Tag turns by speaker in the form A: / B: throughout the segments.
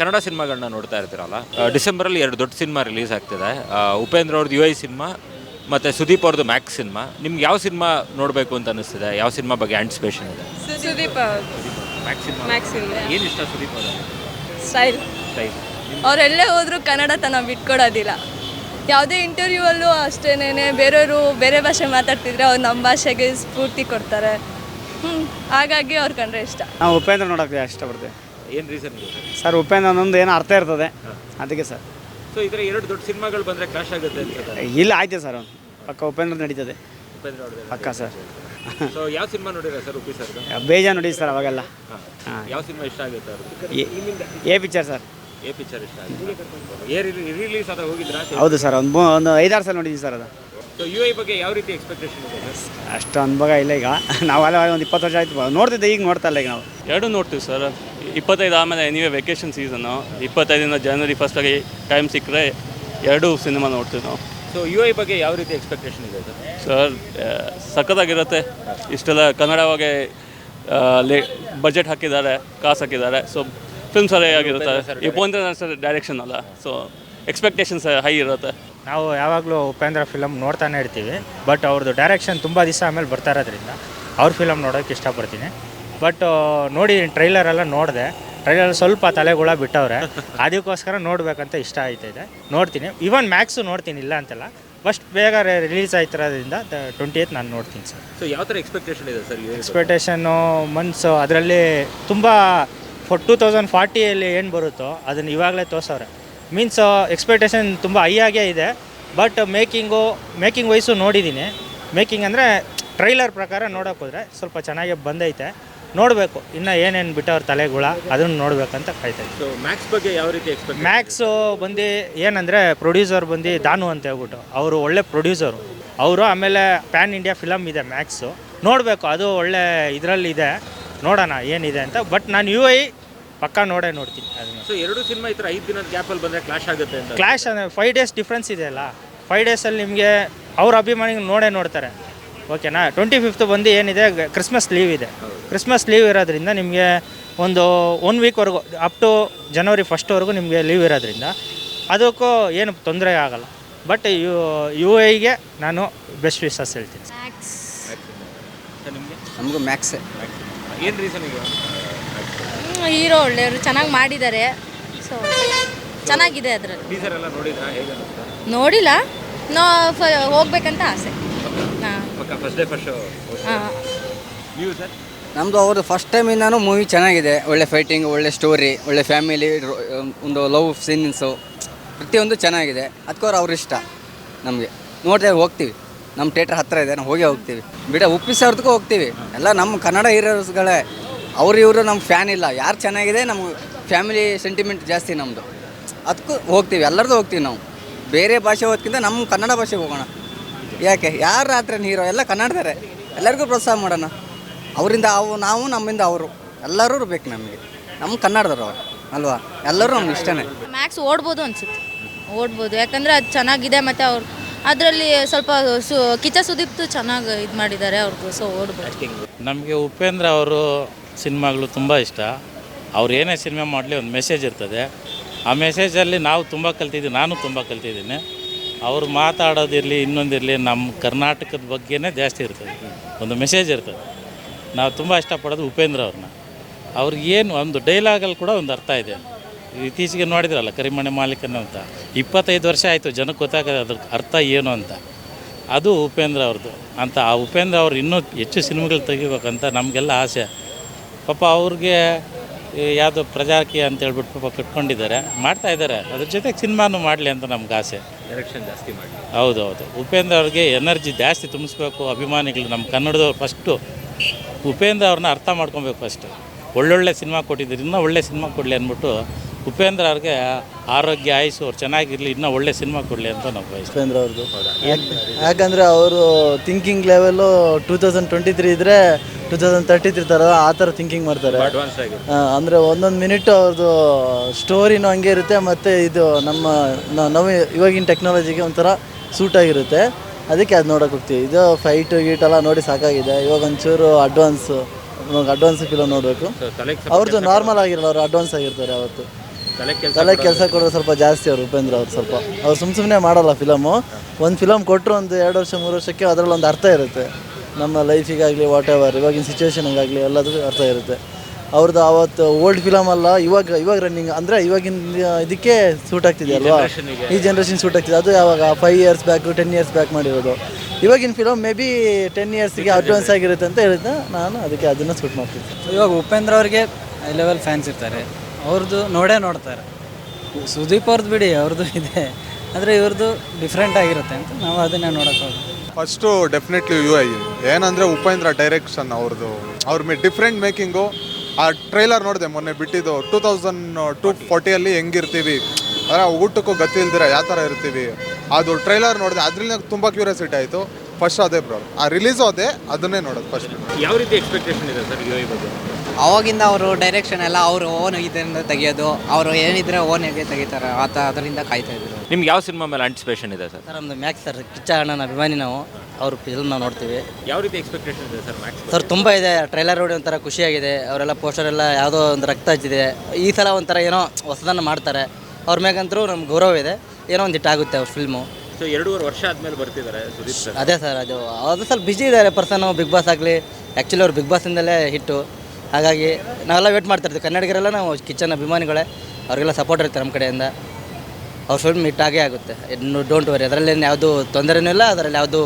A: ಕನ್ನಡ ಸಿನಿಮಾಗಳನ್ನ ನೋಡ್ತಾ ಇರ್ತೀರಲ್ಲ ಡಿಸೆಂಬರಲ್ಲಿ ಎರಡು ದೊಡ್ಡ ಸಿನಿಮಾ ರಿಲೀಸ್ ಆಗ್ತಿದೆ. ಉಪೇಂದ್ರ ಅವ್ರದ್ದು ಯು ಐ ಸಿನಿಮಾ ಮತ್ತು ಸುದೀಪ್ ಅವ್ರದ್ದು ಮ್ಯಾಕ್ಸ್ ಸಿನಿಮಾ. ನಿಮ್ಗೆ ಯಾವ ಸಿನಿಮಾ ನೋಡಬೇಕು ಅಂತ ಅನಿಸ್ತಿದೆ? ಯಾವ ಸಿನಿಮಾ ಬಗ್ಗೆ ಆಂಟಿಸಿಪೇಷನ್ ಇದೆ?
B: Sudeep
A: Max cinema.
B: ಮ್ಯಾಕ್ಸ್
A: ಏನು ಇಷ್ಟ ಸುದೀಪ್ ಅವರ
B: ಸ್ಟೈಲ್.
A: ಸ್ಟೈಲ್.
B: ಅವರೆಲ್ಲೇ ಹೋದರೂ ಕನ್ನಡ ತನ ಬಿಟ್ಕೊಡೋದಿಲ್ಲ. ಯಾವುದೇ ಇಂಟರ್ವ್ಯೂವಲ್ಲೂ ಅಷ್ಟೇನೆ ಬೇರೆಯವರು ಬೇರೆ ಭಾಷೆ ಮಾತಾಡ್ತಿದ್ರೆ ಅವ್ರು ನಮ್ಮ ಭಾಷೆಗೆ ಸ್ಫೂರ್ತಿ ಕೊಡ್ತಾರೆ. ಹ್ಞೂ ಹಾಗಾಗಿ ಅವ್ರು ಕಂಡ್ರೆ ಇಷ್ಟ.
C: ನಾವು ಉಪೇಂದ್ರ ನೋಡೋಕ್ಕೆ ಇಷ್ಟಪಡ್ತೀವಿ.
A: ಏನು ರೀಸನ್ ಇದೆ
C: ಸರ್? ಉಪೇಂದ್ರ ಒಂದೊಂದು ಏನೋ ಅರ್ಥ ಇರ್ತದೆ. ಅದಕ್ಕೆ ಸರ್.
A: ಸೊ ಈ ಥರ ಎರಡು ದೊಡ್ಡ ಸಿನಿಮಾಗಳು ಬಂದರೆ ಕ್ಲಾಶ್ ಆಗುತ್ತೆ ಅಂತ
C: ಇಲ್ಲ ಆಯ್ತು ಸರ್. ಅವ್ನು ಪಕ್ಕ ಉಪೇಂದ್ರ ನಡೀತದೆ.
A: ಉಪೇಂದ್ರ ಅವ್ರದ್ದು
C: ಪಕ್ಕ ಸರ್.
A: ಸೊ ಯಾವ ಸಿನಿಮಾ ನೋಡಿರ ಸರ್ ಉಪಿ ಸರ್
C: ಬೇಜ ನೋಡಿ ಸರ್ ಅವಾಗೆಲ್ಲ.
A: ಹಾಂ. ಯಾವ ಸಿನಿಮಾ ಇಷ್ಟ ಆಗುತ್ತೆ ಅವ್ರದ್ದು
C: A- A picture sir.
A: A picture ಇಷ್ಟ ಆಗುತ್ತೆ. ಏ ರಿಲೀಸ್ ಆದ ಹೋಗಿದ್ರಾ?
C: ಹೌದು ಸರ್ ಒಂದು ಮೂ- ಒಂದು ಐದಾರು ಸಲ ನೋಡಿದ್ದೀವಿ ಸರ್ ಅದು.
A: ಸೊ ಯು ಐ ಬಗ್ಗೆ ಯಾವ ರೀತಿ ಎಕ್ಸ್ಪೆಕ್ಟೇಷನ್ ಇದೆ ಸರ್?
C: ಅಷ್ಟು ಅನುಭವ ಇಲ್ಲ ಈಗ. ನಾವೆಲ್ಲ ಒಂದು ಇಪ್ಪತ್ತು ವರ್ಷ ಆಯ್ತು ನೋಡ್ತಿದ್ದೆ ಈಗ ನೋಡ್ತಾ ಇಲ್ಲ ಈಗ ನಾವು.
D: ಎರಡು ನೋಡ್ತೀವಿ ಸರ್. ಇಪ್ಪತ್ತೈದು ಆಮೇಲೆ ನೀವೇ ವೆಕೇಷನ್ ಸೀಸನ್ನು ಇಪ್ಪತ್ತೈದರಿಂದ ಜನವರಿ ಫಸ್ಟಾಗಿ ಟೈಮ್ ಸಿಕ್ಕರೆ ಎರಡೂ ಸಿನಿಮಾ ನೋಡ್ತೀವಿ ನಾವು.
A: ಸೊ ಯು ಐ ಬಗ್ಗೆ ಯಾವ ರೀತಿ ಎಕ್ಸ್ಪೆಕ್ಟೇಷನ್ ಇದೆ ಸರ್
D: ಸಖತ್ತಾಗಿರುತ್ತೆ. ಇಷ್ಟೆಲ್ಲ ಕನ್ನಡವಾಗಿ ಲೇ ಬಜೆಟ್ ಹಾಕಿದ್ದಾರೆ ಕಾಸು ಹಾಕಿದ್ದಾರೆ. ಸೊ ಫಿಲ್ಮ್ ಸರಿಯಾಗಿರುತ್ತೆ ಈ ಉಪೇಂದ್ರ ಸರ್ ಡೈರೆಕ್ಷನ್ ಅಲ್ಲ. ಸೊ ಎಕ್ಸ್ಪೆಕ್ಟೇಷನ್ಸ್ ಹೈ ಇರುತ್ತೆ.
E: ನಾವು ಯಾವಾಗಲೂ ಉಪೇಂದ್ರ ಫಿಲಮ್ ನೋಡ್ತಾನೆ ಇರ್ತೀವಿ. ಬಟ್ ಅವ್ರದ್ದು ಡೈರೆಕ್ಷನ್ ತುಂಬ ದಿವಸ ಆಮೇಲೆ ಬರ್ತಾ ಇರೋದ್ರಿಂದ ಅವ್ರ ಫಿಲಮ್ ನೋಡೋಕ್ಕೆ ಇಷ್ಟಪಡ್ತೀನಿ. ಬಟ್ ನೋಡಿ ಟ್ರೈಲರೆಲ್ಲ ನೋಡಿದೆ. ಟ್ರೈಲರ್ ಸ್ವಲ್ಪ ತಲೆಗುಳ ಬಿಟ್ಟವ್ರೆ. ಅದಕ್ಕೋಸ್ಕರ ನೋಡಬೇಕಂತ ಇಷ್ಟ ಆಯ್ತಿದೆ ನೋಡ್ತೀನಿ. ಇವನ್ ಮ್ಯಾಕ್ಸು ನೋಡ್ತೀನಿ ಇಲ್ಲ ಅಂತಲ್ಲ. ಫಸ್ಟ್ ಬೇಗ ರಿಲೀಸ್ ಆಯ್ತಿರೋದ್ರಿಂದ ಟ್ವೆಂಟಿ ಏತ್ ನಾನು ನೋಡ್ತೀನಿ ಸರ್.
A: ಸೊ ಯಾವ ಥರ ಎಕ್ಸ್ಪೆಕ್ಟೇಷನ್ ಇದೆ ಸರ್?
E: ಎಕ್ಸ್ಪೆಕ್ಟೇಷನ್ನು ಮನ್ಸು ಅದರಲ್ಲಿ ತುಂಬ ಫೋರ್ ಟೂ ತೌಸಂಡ್ ಫಾರ್ಟಿಯಲ್ಲಿ ಏನು ಬರುತ್ತೋ ಅದನ್ನು ಇವಾಗಲೇ ತೋರ್ಸವ್ರೆ. ಮೀನ್ಸ್ ಎಕ್ಸ್ಪೆಕ್ಟೇಷನ್ ತುಂಬ ಹೈ ಆಗೇ ಇದೆ. ಬಟ್ ಮೇಕಿಂಗು ಮೇಕಿಂಗ್ ವೈಸು ನೋಡಿದ್ದೀನಿ ಮೇಕಿಂಗ್ ಅಂದರೆ ಟ್ರೈಲರ್ ಪ್ರಕಾರ ನೋಡೋಕ್ಕೋದ್ರೆ ಸ್ವಲ್ಪ ಚೆನ್ನಾಗೇ ಬಂದೈತೆ. ನೋಡಬೇಕು. ಇನ್ನು ಏನೇನು ಬಿಟ್ಟವ್ರ ತಲೆಗುಳ ಅದನ್ನು ನೋಡಬೇಕಂತ ಕಾಯ್ತಾ ಇದ್ದೀನಿ
A: ಸೊ ಮ್ಯಾಕ್ಸ್ ಬಗ್ಗೆ ಯಾವ ರೀತಿ ಎಕ್ಸ್ಪೆಕ್ಟ್
E: ಮ್ಯಾಕ್ಸು ಬಂದು ಏನಂದರೆ ಪ್ರೊಡ್ಯೂಸರ್ ಬಂದು ದಾನು ಅಂತ ಹೇಳ್ಬಿಟ್ಟು ಅವರು ಒಳ್ಳೆ ಪ್ರೊಡ್ಯೂಸರು ಅವರು ಆಮೇಲೆ ಪ್ಯಾನ್ ಇಂಡಿಯಾ ಫಿಲಮ್ ಇದೆ ಮ್ಯಾಕ್ಸು ನೋಡಬೇಕು ಅದು ಒಳ್ಳೆ ಇದರಲ್ಲಿದೆ. ನೋಡೋಣ ಏನಿದೆ ಅಂತ. ಬಟ್ ನಾನು ಯು ಐ ಪಕ್ಕ ನೋಡೇ ನೋಡ್ತೀನಿ ಅದನ್ನು.
A: ಸೊ ಎರಡು ಸಿನಿಮಾ ಈ ಥರ ಐದು ದಿನದ ಗ್ಯಾಪಲ್ಲಿ ಬಂದರೆ ಕ್ಲಾಶ್ ಆಗುತ್ತೆ ಅಂತ.
E: ಕ್ಲಾಶ್ ಅಂದರೆ ಫೈವ್ ಡೇಸ್ ಡಿಫ್ರೆನ್ಸ್ ಇದೆ ಅಲ್ಲ. ಫೈವ್ ಡೇಸಲ್ಲಿ ನಿಮಗೆ ಅವ್ರ ಅಭಿಮಾನಿಗಳು ನೋಡೇ ನೋಡ್ತಾರೆ. ಓಕೆನಾ ಟ್ವೆಂಟಿ ಫಿಫ್ತ್ ಬಂದು ಏನಿದೆ ಕ್ರಿಸ್ಮಸ್ ಲೀವ್ ಇದೆ. ಕ್ರಿಸ್ಮಸ್ ಲೀವ್ ಇರೋದ್ರಿಂದ ನಿಮಗೆ ಒಂದು ಒನ್ ವೀಕ್ವರೆಗೂ ಅಪ್ ಟು ಜನವರಿ ಫಸ್ಟ್ವರೆಗೂ ನಿಮಗೆ ಲೀವ್ ಇರೋದ್ರಿಂದ ಅದಕ್ಕೂ ಏನು ತೊಂದರೆ ಆಗಲ್ಲ. ಬಟ್ ಯು ಯು ಐಗೆ ನಾನು ಬೆಸ್ಟ್ ವಿಶಸ್ ಹೇಳ್ತೀನಿ.
A: ಸರ್ ನಿಮಗೆ?
F: ನಮಗೂ ಮ್ಯಾಕ್ಸೇ
A: ಏನು ರೀಸನ್ ಈಗ?
G: ಹೀರೋ ಒಳ್ಳೆಯವರು ಚೆನ್ನಾಗಿ ಮಾಡಿದ್ದಾರೆ. ಸೊ ಚೆನ್ನಾಗಿದೆ ಅದರಲ್ಲಿ.
A: ಟೀಸರ್ ಎಲ್ಲ ನೋಡಿದ್ರಾ? ಹೇಗೆ
G: ನೋಡಿಲ್ಲ. ನೋ ಫ ಹೋಗ್ಬೇಕಂತ ಆಸೆ. ಹಾಂ.
A: ಪಕ್ಕ ಫಸ್ಟ್ ಡೇ ಫಸ್ಟ್
G: ಹಾಂ.
A: ನೀವು ಸರ್
F: ನಮ್ಮದು ಅವ್ರದ್ದು ಫಸ್ಟ್ ಟೈಮಿಂದಾನು ಮೂವಿ ಚೆನ್ನಾಗಿದೆ. ಒಳ್ಳೆ ಫೈಟಿಂಗ್ ಒಳ್ಳೆ ಸ್ಟೋರಿ ಒಳ್ಳೆ ಫ್ಯಾಮಿಲಿ ಒಂದು ಲವ್ ಸೀನ್ಸು ಪ್ರತಿಯೊಂದು ಚೆನ್ನಾಗಿದೆ. ಅದಕ್ಕೋರು ಅವ್ರ ಇಷ್ಟ ನಮಗೆ. ನೋಡ್ತೇವೆ ಹೋಗ್ತೀವಿ. ನಮ್ಮ ಥಿಯೇಟ್ರ್ ಹತ್ತಿರ ಇದೆ, ನಾವು ಹೋಗಿ ಹೋಗ್ತೀವಿ. ಬಿಡ ಉಪ್ಪಿಸೋರ್ದಕ್ಕೂ ಹೋಗ್ತೀವಿ. ಎಲ್ಲ ನಮ್ಮ ಕನ್ನಡ ಹೀರೋಸ್ಗಳೇ ಅವ್ರು ಇವರು ನಮ್ಮ ಫ್ಯಾನ್ ಇಲ್ಲ. ಯಾರು ಚೆನ್ನಾಗಿದೆ ನಮ್ಮ ಫ್ಯಾಮಿಲಿ ಸೆಂಟಿಮೆಂಟ್ ಜಾಸ್ತಿ ನಮ್ಮದು ಅದಕ್ಕೂ ಹೋಗ್ತೀವಿ, ಎಲ್ಲರದು ಹೋಗ್ತೀವಿ ನಾವು. ಬೇರೆ ಭಾಷೆ ಓದ್ಕಿಂತ ನಮ್ಮ ಕನ್ನಡ ಭಾಷೆಗೆ ಹೋಗೋಣ. ಯಾಕೆ? ಯಾರು ರಾತ್ರಿ ಹೀರೋ ಎಲ್ಲ ಕನ್ನಡದಾರೆ ಎಲ್ಲರಿಗೂ ಪ್ರೋತ್ಸಾಹ ಮಾಡೋಣ. ಅವರಿಂದ ಅವು ನಾವು ನಮ್ಮಿಂದ ಅವರು. ಎಲ್ಲರೂ ಬೇಕು ನಮಗೆ. ನಮ್ಮ ಕನ್ನಡದವ್ರು ಅವರು ಅಲ್ವಾ? ಎಲ್ಲರೂ ನಮ್ಗೆ ಇಷ್ಟನೇ.
G: ಮ್ಯಾಕ್ಸ್ ಓಡ್ಬೋದು ಅನ್ಸುತ್ತೆ. ಓಡ್ಬೋದು. ಯಾಕಂದರೆ ಅದು ಚೆನ್ನಾಗಿದೆ ಮತ್ತು ಅವ್ರು ಅದರಲ್ಲಿ ಸ್ವಲ್ಪ ಸು ಕಿಚ ಸುದೀಪ್ತು ಚೆನ್ನಾಗಿ ಇದು ಮಾಡಿದ್ದಾರೆ ಅವ್ರದ್ದು ಸೊ ಓಡ್ಬೋದು.
H: ನಮಗೆ ಉಪೇಂದ್ರ ಅವರು ಸಿನಿಮಾಗಳು ತುಂಬ ಇಷ್ಟ. ಅವ್ರು ಏನೇ ಸಿನಿಮಾ ಮಾಡಲಿ ಒಂದು ಮೆಸೇಜ್ ಇರ್ತದೆ. ಆ ಮೆಸೇಜಲ್ಲಿ ನಾವು ತುಂಬ ಕಲ್ತಿದ್ದೀವಿ ನಾನು ತುಂಬ ಕಲ್ತಿದ್ದೀನಿ. ಅವ್ರು ಮಾತಾಡೋದಿರಲಿ ಇನ್ನೊಂದಿರಲಿ ನಮ್ಮ ಕರ್ನಾಟಕದ ಬಗ್ಗೆನೇ ಜಾಸ್ತಿ ಇರ್ತದೆ. ಒಂದು ಮೆಸೇಜ್ ಇರ್ತದೆ. ನಾವು ತುಂಬ ಇಷ್ಟಪಡೋದು ಉಪೇಂದ್ರ ಅವ್ರನ್ನ. ಅವ್ರಿಗೆ ಏನು ಒಂದು ಡೈಲಾಗಲ್ಲಿ ಕೂಡ ಒಂದು ಅರ್ಥ ಇದೆ. ಇತ್ತೀಚೆಗೆ ನೋಡಿದ್ರಲ್ಲ ಕರಿಮಣೆ ಮಾಲೀಕನ ಅಂತ. ಇಪ್ಪತ್ತೈದು ವರ್ಷ ಆಯಿತು ಜನಕ್ಕೆ ಗೊತ್ತಾಗದೆ ಅದ್ರ ಅರ್ಥ ಏನು ಅಂತ. ಅದು ಉಪೇಂದ್ರ ಅವ್ರದ್ದು. ಅಂತ ಆ ಉಪೇಂದ್ರ ಅವ್ರು ಇನ್ನೂ ಹೆಚ್ಚು ಸಿನಿಮಾಗಳು ತೆಗಿಬೇಕಂತ ನಮಗೆಲ್ಲ ಆಸೆ. ಪಾಪ ಅವ್ರಿಗೆ ಯಾವುದೋ ಪ್ರಜಾಕೀಯ ಅಂತ ಹೇಳ್ಬಿಟ್ಟು ಪಾಪ ಕಟ್ಕೊಂಡಿದ್ದಾರೆ. ಮಾಡ್ತಾ ಇದ್ದಾರೆ. ಅದ್ರ ಜೊತೆಗೆ ಸಿನಿಮಾನು ಮಾಡಲಿ ಅಂತ ನಮ್ಗೆ ಆಸೆ.
A: ಡೈರೆಕ್ಷನ್ ಜಾಸ್ತಿ ಮಾಡಿ
H: ಹೌದು ಹೌದು ಉಪೇಂದ್ರ ಅವ್ರಿಗೆ ಎನರ್ಜಿ ಜಾಸ್ತಿ ತುಂಬಿಸ್ಬೇಕು ಅಭಿಮಾನಿಗಳು ನಮ್ಮ ಕನ್ನಡದವ್ರು ಫಸ್ಟು ಉಪೇಂದ್ರ ಅವ್ರನ್ನ ಅರ್ಥ ಮಾಡ್ಕೊಬೇಕು ಫಸ್ಟ್ ಒಳ್ಳೊಳ್ಳೆ ಸಿನಿಮಾ ಕೊಟ್ಟಿದ್ದೀರಿ ಇನ್ನೂ ಒಳ್ಳೆ ಸಿನಿಮಾ ಕೊಡಲಿ ಅಂದ್ಬಿಟ್ಟು ಉಪೇಂದ್ರ ಅವ್ರಿಗೆ ಆರೋಗ್ಯ ಆಯಸ್ಸು ಅವ್ರು ಚೆನ್ನಾಗಿರಲಿ ಇನ್ನೂ ಒಳ್ಳೆ ಸಿನಿಮಾ ಕೊಡಲಿ ಅಂತ ನಾವು ಬಯಸ್ತೀವಿ.
I: ಉಪೇಂದ್ರ ಅವ್ರದ್ದು. ಯಾಕಂದರೆ ಅವರು thinking level two thousand twenty three ಇದ್ದರೆ ಟೂ ತೌಸಂಡ್ ತರ್ಟಿ ತ್ರೀ ಥರ ಆ ಥರ ಥಿಂಕಿಂಗ್ ಮಾಡ್ತಾರೆ.
A: ಅಡ್ವಾನ್ಸ್ ಆಗಿ.
I: ಆ, ಅಂದರೆ ಒಂದೊಂದು ಮಿನಿಟ್ ಅವ್ರದ್ದು ಸ್ಟೋರಿನೂ ಹಂಗೆ ಇರುತ್ತೆ ಮತ್ತು ಇದು ನಮ್ಮ ನಾವು ನವ ಇವಾಗಿನ ಟೆಕ್ನಾಲಜಿಗೆ ಒಂಥರ ಸೂಟ್ ಆಗಿರುತ್ತೆ. ಅದಕ್ಕೆ ಅದು ನೋಡೋಕೆ ಹೋಗ್ತೀವಿ. ಇದು ಫೈಟು ಗೀಟ್ ಎಲ್ಲ ನೋಡಿ ಸಾಕಾಗಿದೆ. ಇವಾಗ ಒಂಚೂರು ಅಡ್ವಾನ್ಸ್ ಅಡ್ವಾನ್ಸ್ ಫಿಲಮ್ ನೋಡಬೇಕು. ಅವ್ರದ್ದು ನಾರ್ಮಲ್ ಆಗಿರಲ್ಲ ಅವರು ಅಡ್ವಾನ್ಸ್ ಆಗಿರ್ತಾರೆ ಅವತ್ತು.
J: ತಲೆ ಕೆಲ್ಸ
I: ತಲೆ ಕೆಲಸ ಕೊಡೋದು ಸ್ವಲ್ಪ ಜಾಸ್ತಿ ಅವರು ಉಪೇಂದ್ರ ಅವ್ರು ಸ್ವಲ್ಪ. ಅವ್ರು ಸುಮ್ಮ ಸುಮ್ಮನೆ ಮಾಡಲ್ಲ ಫಿಲಮು ಒಂದು ಫಿಲಮ್ ಕೊಟ್ಟರು ಒಂದು ಎರಡು ವರ್ಷ ಮೂರು ವರ್ಷಕ್ಕೆ ಅದರಲ್ಲಿ ಒಂದು ಅರ್ಥ ಇರುತ್ತೆ. ನಮ್ಮ ಲೈಫಿಗಾಗಲಿ ವಾಟ್ ಎವರ್ ಇವಾಗಿನ ಸಿಚುವೇಶನ್ಗಾಗಲಿ ಎಲ್ಲದಕ್ಕೂ ಅರ್ಥ ಇರುತ್ತೆ. ಅವ್ರದ್ದು ಅವತ್ತು ಓಲ್ಡ್ ಫಿಲಮ್ ಅಲ್ಲ ಇವಾಗ ಇವಾಗ ರನ್ನಿಂಗ್ ಅಂದರೆ ಇವಾಗಿನ ಇದಕ್ಕೆ ಸೂಟ್ ಆಗ್ತಿದೆ ಅಲ್ವಾ? ಈ ಜನ್ರೇಷನ್ ಸೂಟ್ ಆಗ್ತಿದೆ. ಅದು ಯಾವಾಗ? Five years back ten years back ಮಾಡಿರೋದು. ಇವಾಗಿನ ಫಿಲಮ್ ಮೇ ಬಿ ಟೆನ್ ಇಯರ್ಸ್ಗೆ ಅಡ್ವಾನ್ಸ್ ಆಗಿರುತ್ತೆ ಅಂತ ಹೇಳಿದ್ದೆ ನಾನು ಅದಕ್ಕೆ ಅದನ್ನು ಸೂಟ್ ಮಾಡ್ತೀನಿ.
K: ಇವಾಗ ಉಪೇಂದ್ರ ಅವ್ರಿಗೆ ಐ ಲೆವೆಲ್ ಫ್ಯಾನ್ಸ್ ಇರ್ತಾರೆ. ಅವ್ರದ್ದು ನೋಡೇ ನೋಡ್ತಾರೆ. ಸುದೀಪ್ ಅವ್ರದ್ದು ಬಿಡಿ ಅವ್ರದ್ದು ಇದೆ. ಆದರೆ ಇವ್ರದ್ದು ಡಿಫ್ರೆಂಟ್ ಆಗಿರುತ್ತೆ ಅಂತ ನಾವು ಅದನ್ನೇ ನೋಡೋಕೆ ಹೋಗೋದು.
L: ಫಸ್ಟು ಡೆಫಿನೆಟ್ಲಿ ಯು ಐ ಏನಂದರೆ ಉಪೇಂದ್ರ ಡೈರೆಕ್ಷನ್ ಅವ್ರದ್ದು ಅವ್ರ ಮೇ ಡಿಫ್ರೆಂಟ್ ಮೇಕಿಂಗು ಆ ಟ್ರೈಲರ್ ನೋಡಿದೆ ಮೊನ್ನೆ ಬಿಟ್ಟಿದ್ದು. ಟೂ ತೌಸಂಡ್ ಟೂ ಫಾರ್ಟಿಯಲ್ಲಿ ಹೆಂಗಿರ್ತೀವಿ. ಅಂದರೆ ಊಟಕ್ಕೂ ಗತಿ ಇಲ್ದಿರ ಯಾವ ಥರ ಇರ್ತೀವಿ. ಅದು ಟ್ರೈಲರ್ ನೋಡಿದೆ ಅದರಿಂದ ತುಂಬ ಕ್ಯೂರಿಯಾಸಿಟಿ ಆಯಿತು. ಫಸ್ಟ್ ಅದೇ ಬ್ರೋ ಆ ರಿಲೀಸು ಅದೇ ಅದನ್ನೇ ನೋಡೋದು ಫಸ್ಟ್
J: ಯಾವ ರೀತಿ ಎಕ್ಸ್ಪೆಕ್ಟೇಷನ್ ಇದೆ ಸರ್ ಬಗ್ಗೆ?
K: ಅವಾಗಿಂದ ಅವರು ಡೈರೆಕ್ಷನ್ ಎಲ್ಲ ಅವರು ಓನ್ ಇದರಿಂದ ತೆಗೆಯೋದು ಅವರು ಏನಿದ್ರೆ ಓನ್ ಹೇಗೆ ತೆಗಿತಾರೆ ಆತ ಅದರಿಂದ ಕಾಯ್ತಾ ಇದ್ರು.
J: ನಿಮ್ಗೆ ಯಾವ ಸಿನಿಮಾ ಮೇಲೆ ಆಂಟಿಸಿಪೇಷನ್ ಇದೆ ಸರ್?
K: ಸರ್ ನಮ್ಮದು ಮ್ಯಾಕ್ಸ್ ಸರ್ ಕಿಚ್ಚ ಅಣ್ಣನ ಅಭಿಮಾನಿ ನಾವು. ಅವ್ರ ಫಿಲ್ಮ್ ನಾವು ನೋಡ್ತೀವಿ.
J: ಯಾವ ರೀತಿ ಎಕ್ಸ್ಪೆಕ್ಟೇಷನ್ ಇದೆ ಸರ್ ಮ್ಯಾಕ್ಸ್
K: ಸರ್ ತುಂಬ ಇದೆ. ಟ್ರೈಲರ್ ನೋಡಿ ಒಂಥರ ಖುಷಿಯಾಗಿದೆ. ಅವರೆಲ್ಲ ಪೋಸ್ಟರ್ ಎಲ್ಲ ಯಾವುದೋ ಒಂದು ರಕ್ತ ಹಚ್ಚಿದೆ. ಈ ಸಲ ಒಂಥರ ಏನೋ ಹೊಸದನ್ನು ಮಾಡ್ತಾರೆ. ಅವ್ರ ಮ್ಯಾಗಂತರೂ ನಮ್ಗೆ ಗೌರವ ಇದೆ. ಏನೋ ಒಂದು ಹಿಟ್ಟಾಗುತ್ತೆ ಅವ್ರ ಫಿಲ್ಮು
J: ಸೊ ಎರಡೂವರೆ ವರ್ಷ ಆದಮೇಲೆ ಬರ್ತಿದ್ದಾರೆ ಸುದೀಪ್ ಸರ್?
K: ಅದೇ ಸರ್ ಅದು. ಅದು ಸ್ವಲ್ಪ ಬಿಜಿ ಇದ್ದಾರೆ. ಪರ್ಸನು ಬಿಗ್ ಬಾಸ್ ಆಗಲಿ ಆ್ಯಕ್ಚುಲಿ ಅವ್ರು ಬಿಗ್ ಬಾಸಿಂದಲೇ ಹಿಟ್ಟು. ಹಾಗಾಗಿ ನಾವೆಲ್ಲ ವೇಟ್ ಮಾಡ್ತಿರ್ತೀವಿ ಕನ್ನಡಿಗರೆಲ್ಲ ನಾವು ಕಿಚನ್ ಅಭಿಮಾನಿಗಳೇ. ಅವರಿಗೆಲ್ಲ ಸಪೋರ್ಟ್ ಇರ್ತಾರೆ ನಮ್ಮ ಕಡೆಯಿಂದ. ಅವ್ರ ಮಿಟ್ ಆಗೇ ಆಗುತ್ತೆ ಡೋಂಟ್ ವರಿ ಅದರಲ್ಲೇನು ಯಾವುದು ತೊಂದರೆನೂ ಇಲ್ಲ ಅದರಲ್ಲಿ ಯಾವುದು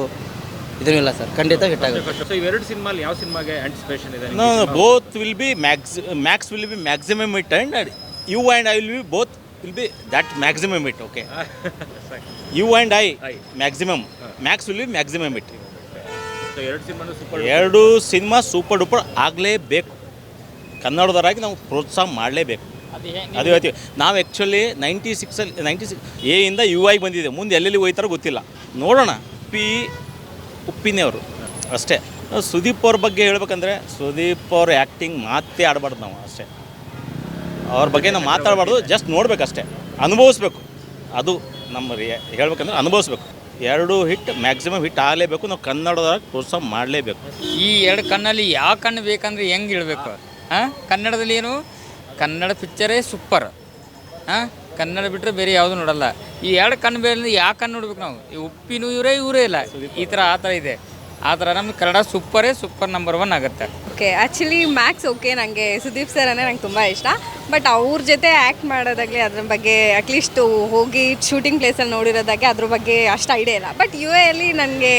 K: ಇದೂ ಇಲ್ಲ ಸರ್ ಖಂಡಿತ ಹಿಟ್ಟಾಗುತ್ತೆ
J: ಸೊ ಇವೆರಡು ಸಿನಿಮಾಲಿ ಯಾವ ಸಿನಿಮಾಗೆ ಆಂಟಿಸಿಪೇಷನ್ ಇದೆ
M: no both both will max max. Will will be maximum and and uh, you and I will be both will be that maximum hit. Okay. you and I, maximum. Max will be maximum hit.
J: So ಎರಡು ಸಿನಿಮಾನು super
M: ಎರಡು cinema super duper ಆಗಲೇಬೇಕು ಕನ್ನಡದವರಾಗಿ ನಾವು ಪ್ರೋತ್ಸಾಹ ಮಾಡಲೇಬೇಕು ಅದು ಹೇಳ್ತೀವಿ. ನಾವು ಆ್ಯಕ್ಚುಲಿ ನೈಂಟಿ ಸಿಕ್ಸಲ್ಲಿ ನೈಂಟಿ ಸಿಕ್ಸ್ ಎ ಇಂದ ಯು ಐ ಬಂದಿದೆ. ಮುಂದೆ ಎಲ್ಲೆಲ್ಲಿ ಹೋಯ್ತಾರೋ ಗೊತ್ತಿಲ್ಲ. ನೋಡೋಣ. ಪಿ ಉಪ್ಪಿನೇ ಅವರು ಅಷ್ಟೇ. ಸುದೀಪ್ ಅವ್ರ ಬಗ್ಗೆ ಹೇಳ್ಬೇಕಂದ್ರೆ ಸುದೀಪ್ ಅವ್ರ ಆ್ಯಕ್ಟಿಂಗ್ ಮಾತೇ ಆಡಬಾರ್ದು ನಾವು ಅಷ್ಟೇ. ಅವ್ರ ಬಗ್ಗೆ ನಾವು ಮಾತಾಡಬಾರ್ದು ಜಸ್ಟ್ ನೋಡಬೇಕಷ್ಟೇ. ಅನುಭವಿಸ್ಬೇಕು. ಅದು ನಮ್ಮ ಹೇಳ್ಬೇಕಂದ್ರೆ ಅನುಭವಿಸ್ಬೇಕು. ಎರಡು ಹಿಟ್ ಮ್ಯಾಕ್ಸಿಮಮ್ ಹಿಟ್ ಆಗಲೇಬೇಕು. ನಾವು ಕನ್ನಡದಾಗ ಪ್ರೋತ್ಸಾಹ ಮಾಡಲೇಬೇಕು.
A: ಈ ಎರಡು ಕಣ್ಣಲ್ಲಿ ಯಾವ ಕಣ್ಣು ಬೇಕಂದ್ರೆ ಹೆಂಗೆ ಇಡಬೇಕು? ಹಾಂ ಕನ್ನಡದಲ್ಲಿ ಏನು? ಕನ್ನಡ ಪಿಕ್ಚರೇ ಸೂಪರ್ ಹಾಂ? ಕನ್ನಡ ಬಿಟ್ಟರೆ ಬೇರೆ ಯಾವುದು ನೋಡಲ್ಲ. ಈ ಎರಡು ಕಣ್ಣು ಬೇರೆ ಯಾವ ಕಣ್ಣು ನೋಡ್ಬೇಕು ನಾವು? ಈ ಉಪ್ಪಿನೂ ಇವರೇ ಇವರೇ ಇಲ್ಲ. ಈ ಥರ ಆ ಥರ ಇದೆ. ಆ ಥರ ನಮ್ಮ ಕನ್ನಡ ಸೂಪರೇ ಸೂಪರ್ ನಂಬರ್ ಒನ್ ಆಗುತ್ತೆ.
B: ಓಕೆ ಆ್ಯಕ್ಚುಲಿ ಮ್ಯಾಕ್ಸ್ ಓಕೆ ನನಗೆ ಸುದೀಪ್ ಸರ್ ಅಂದರೆ ನಂಗೆ ತುಂಬ ಇಷ್ಟ. ಬಟ್ ಅವ್ರ ಜೊತೆ ಆ್ಯಕ್ಟ್ ಮಾಡೋದಾಗಲಿ ಅದ್ರ ಬಗ್ಗೆ ಅಟ್ಲೀಸ್ಟ್ ಹೋಗಿ ಶೂಟಿಂಗ್ ಪ್ಲೇಸಲ್ಲಿ ನೋಡಿರೋದಾಗೆ ಅದ್ರ ಬಗ್ಗೆ ಅಷ್ಟು ಐಡಿಯಾ ಇಲ್ಲ. ಬಟ್ ಯು ಎಲ್ಲಿ ನನಗೆ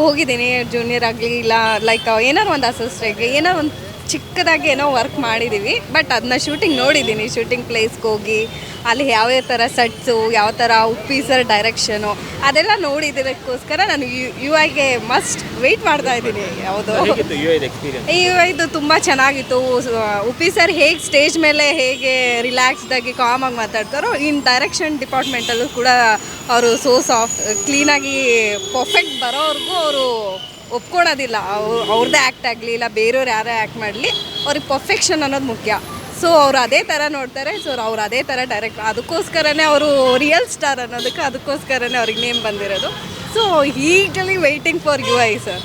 B: ಹೋಗಿದ್ದೀನಿ ಜೂನಿಯರ್ ಆಗಲಿ ಇಲ್ಲ ಲೈಕ್ ಏನಾರು ಒಂದು ಅಸಿಸ್ಟೆಂಟ್ಗೆ ಏನಾರು ಒಂದು ಚಿಕ್ಕದಾಗಿ ಏನೋ ವರ್ಕ್ ಮಾಡಿದ್ದೀವಿ ಬಟ್ ಅದನ್ನ ಶೂಟಿಂಗ್ ನೋಡಿದ್ದೀನಿ ಶೂಟಿಂಗ್ ಪ್ಲೇಸ್ಗೆ ಹೋಗಿ ಅಲ್ಲಿ ಯಾವ್ಯಾವ ಥರ ಸೆಟ್ಸು ಯಾವ ಥರ ಉಪ್ಪೀಸರ್ ಡೈರೆಕ್ಷನು ಅದೆಲ್ಲ ನೋಡಿದ್ದಕ್ಕೋಸ್ಕರ ನಾನು ಯು ಯು ಐಗೆ ಮಸ್ಟ್ ವೆಯ್ಟ್ ಮಾಡ್ತಾ ಇದ್ದೀನಿ. ಯಾವುದು
J: ಯು ಐದು ಎಕ್ಸ್ಪೀರಿಯನ್ಸ್
B: ಈ ಇದು ತುಂಬ ಚೆನ್ನಾಗಿತ್ತು. ಉಪ್ಪೀಸರ್ ಹೇಗೆ ಸ್ಟೇಜ್ ಮೇಲೆ ಹೇಗೆ ರಿಲ್ಯಾಕ್ಸ್ದಾಗಿ ಕಾಮಾಗಿ ಮಾತಾಡ್ತಾರೋ ಇನ್ ಡೈರೆಕ್ಷನ್ ಡಿಪಾರ್ಟ್ಮೆಂಟಲ್ಲೂ ಕೂಡ ಅವರು ಸೋ ಸಾಫ್ಟ್ ಕ್ಲೀನಾಗಿ ಪರ್ಫೆಕ್ಟ್ ಬರೋವರೆಗೂ ಅವರು ಒಪ್ಕೊಳೋದಿಲ್ಲ. ಅವ್ರು ಅವ್ರದ್ದೇ ಆ್ಯಕ್ಟ್ ಆಗಲಿ ಇಲ್ಲ ಬೇರೆಯವ್ರು ಯಾರೇ ಆ್ಯಕ್ಟ್ ಮಾಡಲಿ, ಅವ್ರಿಗೆ ಪರ್ಫೆಕ್ಷನ್ ಅನ್ನೋದು ಮುಖ್ಯ. ಸೊ ಅವ್ರು ಅದೇ ಥರ ನೋಡ್ತಾರೆ ಸೊ ಅವ್ರು ಅದೇ ಥರ ಡೈರೆಕ್ಟ್ ಅದಕ್ಕೋಸ್ಕರನೇ ಅವರು ರಿಯಲ್ ಸ್ಟಾರ್ ಅನ್ನೋದಕ್ಕೆ ಅದಕ್ಕೋಸ್ಕರನೇ ಅವ್ರಿಗೆ ನೇಮ್ ಬಂದಿರೋದು. So ಈಗಲಿ waiting for U I sir